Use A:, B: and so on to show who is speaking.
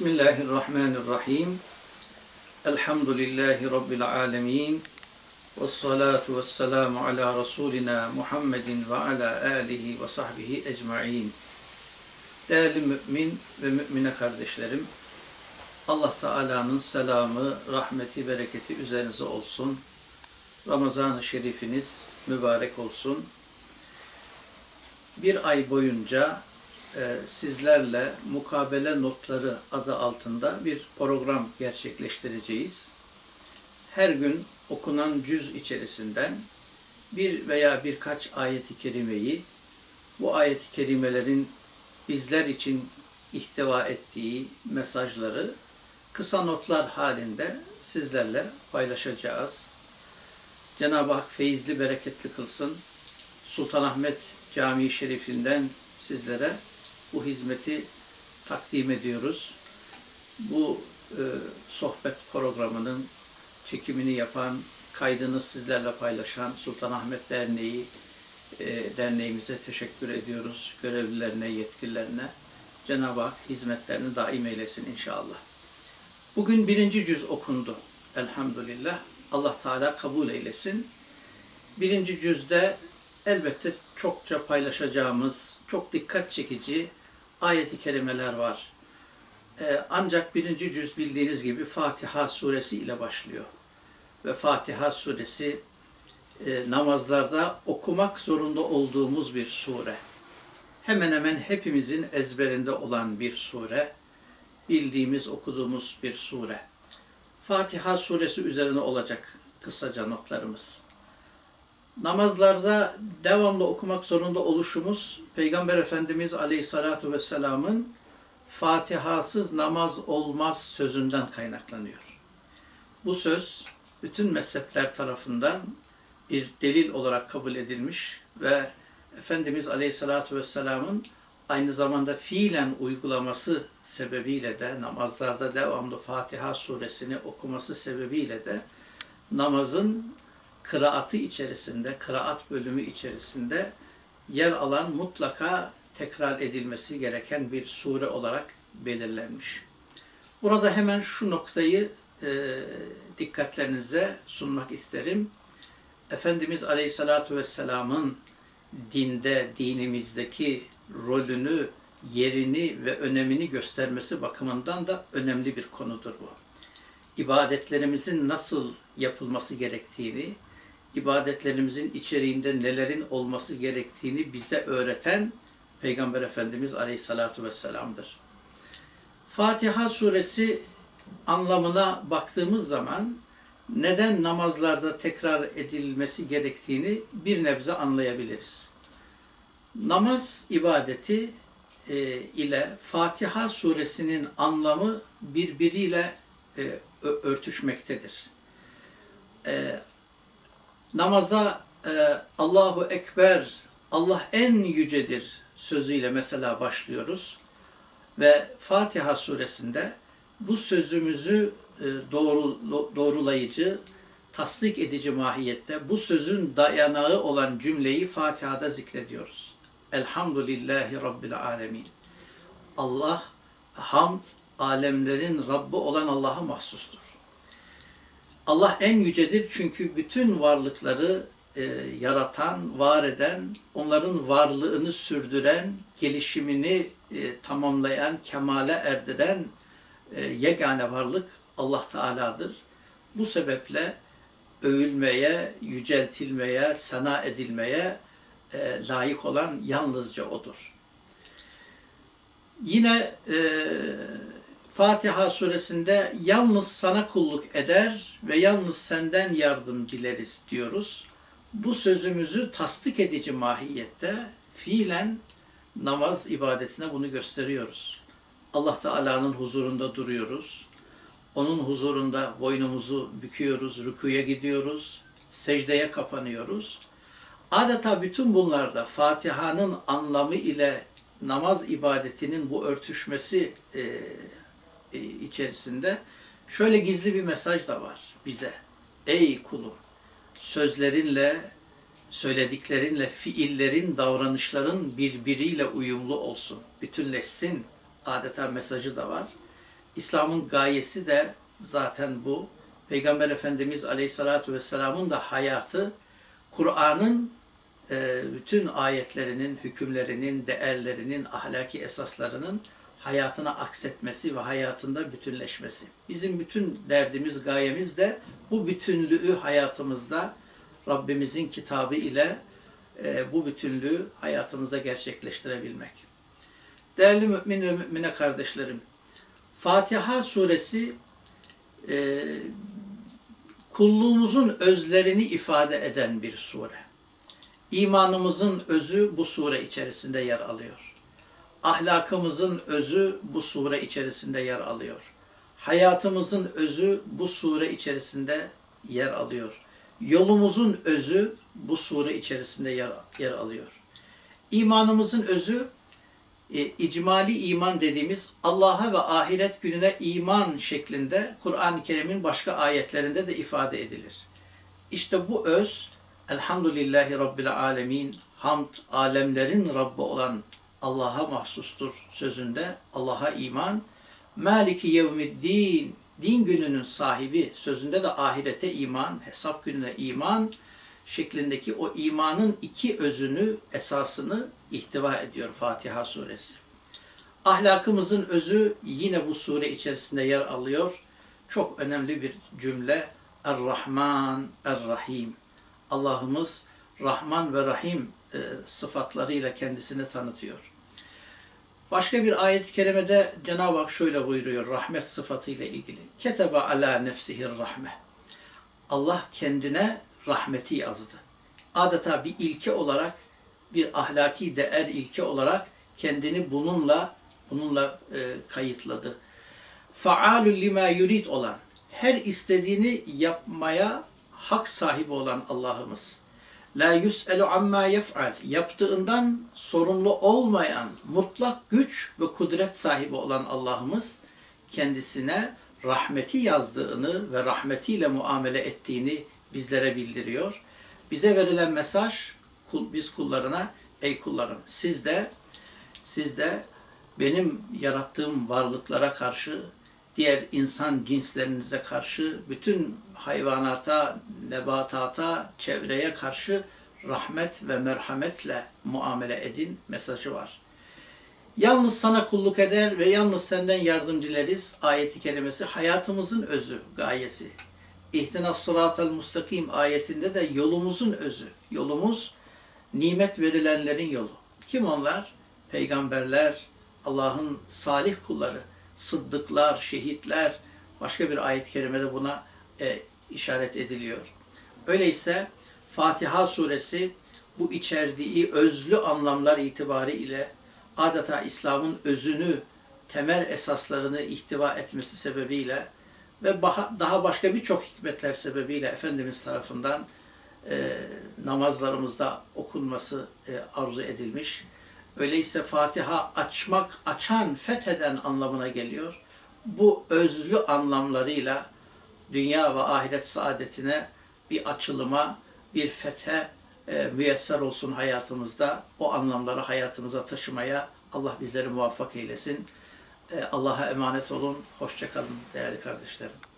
A: Bismillahirrahmanirrahim. Elhamdülillahi Rabbil alemin. Ve salatu ve selamu ala Resulina Muhammedin ve ala alihi ve sahbihi ecma'in. Değerli mümin ve mümine kardeşlerim, Allah Teala'nın selamı, rahmeti, bereketi üzerinize olsun. Ramazan-ı Şerifiniz mübarek olsun. Bir ay boyunca e, sizlerle mukabele notları adı altında bir program gerçekleştireceğiz. Her gün okunan cüz içerisinden bir veya birkaç ayet-i kerimeyi, bu ayet-i kerimelerin bizler için ihtiva ettiği mesajları kısa notlar halinde sizlerle paylaşacağız. Cenab-ı Hak feyizli, bereketli kılsın. Sultanahmet Camii Şerifinden sizlere bu hizmeti takdim ediyoruz. Bu e, sohbet programının çekimini yapan, kaydını sizlerle paylaşan Sultanahmet Derneği e, derneğimize teşekkür ediyoruz. Görevlilerine, yetkililerine. Cenab-ı Hak hizmetlerini daim eylesin inşallah. Bugün birinci cüz okundu. Elhamdülillah. Allah Teala kabul eylesin. Birinci cüzde elbette çokça paylaşacağımız, çok dikkat çekici ayeti kerimeler var. Ee, ancak birinci cüz bildiğiniz gibi Fatiha suresi ile başlıyor. Ve Fatiha suresi e, namazlarda okumak zorunda olduğumuz bir sure. Hemen hemen hepimizin ezberinde olan bir sure. Bildiğimiz, okuduğumuz bir sure. Fatiha suresi üzerine olacak kısaca notlarımız. Namazlarda devamlı okumak zorunda oluşumuz Peygamber Efendimiz Aleyhisselatü Vesselam'ın Fatihasız namaz olmaz sözünden kaynaklanıyor. Bu söz bütün mezhepler tarafından bir delil olarak kabul edilmiş ve Efendimiz Aleyhisselatü Vesselam'ın aynı zamanda fiilen uygulaması sebebiyle de namazlarda devamlı Fatiha suresini okuması sebebiyle de namazın kıraatı içerisinde, kıraat bölümü içerisinde yer alan mutlaka tekrar edilmesi gereken bir sure olarak belirlenmiş. Burada hemen şu noktayı e, dikkatlerinize sunmak isterim. Efendimiz Aleyhisselatü Vesselam'ın dinde, dinimizdeki rolünü, yerini ve önemini göstermesi bakımından da önemli bir konudur bu. İbadetlerimizin nasıl yapılması gerektiğini, ibadetlerimizin içeriğinde nelerin olması gerektiğini bize öğreten Peygamber Efendimiz Aleyhisselatü Vesselam'dır. Fatiha suresi anlamına baktığımız zaman neden namazlarda tekrar edilmesi gerektiğini bir nebze anlayabiliriz. Namaz ibadeti e, ile Fatiha suresinin anlamı birbiriyle e, örtüşmektedir. E, namaza e, Allahu Ekber, Allah en yücedir sözüyle mesela başlıyoruz. Ve Fatiha suresinde bu sözümüzü e, doğru, doğrulayıcı, tasdik edici mahiyette bu sözün dayanağı olan cümleyi Fatiha'da zikrediyoruz. Elhamdülillahi Rabbil Alemin. Allah, hamd, alemlerin Rabbi olan Allah'a mahsustur. Allah en yücedir çünkü bütün varlıkları e, yaratan, var eden, onların varlığını sürdüren, gelişimini e, tamamlayan, kemale erdiren e, yegane varlık Allah Teala'dır. Bu sebeple övülmeye, yüceltilmeye, sana edilmeye e, layık olan yalnızca O'dur. Yine e, Fatiha suresinde yalnız sana kulluk eder ve yalnız senden yardım dileriz diyoruz. Bu sözümüzü tasdik edici mahiyette fiilen namaz ibadetine bunu gösteriyoruz. Allah Teala'nın huzurunda duruyoruz. Onun huzurunda boynumuzu büküyoruz, rükuya gidiyoruz, secdeye kapanıyoruz. Adeta bütün bunlarda Fatiha'nın anlamı ile namaz ibadetinin bu örtüşmesi e, içerisinde şöyle gizli bir mesaj da var bize. Ey kulum, sözlerinle, söylediklerinle, fiillerin, davranışların birbiriyle uyumlu olsun, bütünleşsin adeta mesajı da var. İslam'ın gayesi de zaten bu. Peygamber Efendimiz Aleyhisselatü Vesselam'ın da hayatı Kur'an'ın e, bütün ayetlerinin, hükümlerinin, değerlerinin, ahlaki esaslarının hayatına aksetmesi ve hayatında bütünleşmesi. Bizim bütün derdimiz, gayemiz de bu bütünlüğü hayatımızda Rabbimizin kitabı ile e, bu bütünlüğü hayatımızda gerçekleştirebilmek. Değerli mümin ve mümine kardeşlerim, Fatiha suresi e, kulluğumuzun özlerini ifade eden bir sure. İmanımızın özü bu sure içerisinde yer alıyor. Ahlakımızın özü bu sure içerisinde yer alıyor. Hayatımızın özü bu sure içerisinde yer alıyor. Yolumuzun özü bu sure içerisinde yer, yer alıyor. İmanımızın özü e, icmali iman dediğimiz Allah'a ve ahiret gününe iman şeklinde Kur'an-ı Kerim'in başka ayetlerinde de ifade edilir. İşte bu öz Elhamdülillahi Rabbil Alemin hamd alemlerin Rabbi olan Allah'a mahsustur sözünde Allah'a iman Maliki yevmiddin din gününün sahibi sözünde de ahirete iman, hesap gününe iman şeklindeki o imanın iki özünü, esasını ihtiva ediyor Fatiha suresi. Ahlakımızın özü yine bu sure içerisinde yer alıyor. Çok önemli bir cümle. Er-Rahman, Er-Rahim. Allah'ımız Rahman ve Rahim e, sıfatlarıyla kendisini tanıtıyor. Başka bir ayet-i kerimede Cenab-ı Hak şöyle buyuruyor rahmet sıfatıyla ilgili. Ketebe ala nefsihir rahme. Allah kendine rahmeti yazdı. Adeta bir ilke olarak, bir ahlaki değer ilke olarak kendini bununla bununla e, kayıtladı. Faalü lima yurid olan, her istediğini yapmaya hak sahibi olan Allah'ımız. La yus'elu amma yef'al. Yaptığından sorumlu olmayan, mutlak güç ve kudret sahibi olan Allah'ımız kendisine rahmeti yazdığını ve rahmetiyle muamele ettiğini bizlere bildiriyor. Bize verilen mesaj biz kullarına ey kullarım siz de siz de benim yarattığım varlıklara karşı diğer insan cinslerinize karşı bütün hayvanata, nebatata, çevreye karşı rahmet ve merhametle muamele edin mesajı var. Yalnız sana kulluk eder ve yalnız senden yardım dileriz ayeti kerimesi hayatımızın özü, gayesi. İhtinas sıratel mustakim ayetinde de yolumuzun özü. Yolumuz nimet verilenlerin yolu. Kim onlar? Peygamberler, Allah'ın salih kulları, sıddıklar, şehitler. Başka bir ayet-i kerimede buna e, işaret ediliyor. Öyleyse Fatiha suresi bu içerdiği özlü anlamlar itibariyle adeta İslam'ın özünü, temel esaslarını ihtiva etmesi sebebiyle ve daha başka birçok hikmetler sebebiyle Efendimiz tarafından e, namazlarımızda okunması e, arzu edilmiş. Öyleyse Fatiha açmak, açan, fetheden anlamına geliyor. Bu özlü anlamlarıyla dünya ve ahiret saadetine bir açılıma, bir fethe e, müyesser olsun hayatımızda. O anlamları hayatımıza taşımaya Allah bizleri muvaffak eylesin. E, Allah'a emanet olun. Hoşçakalın değerli kardeşlerim.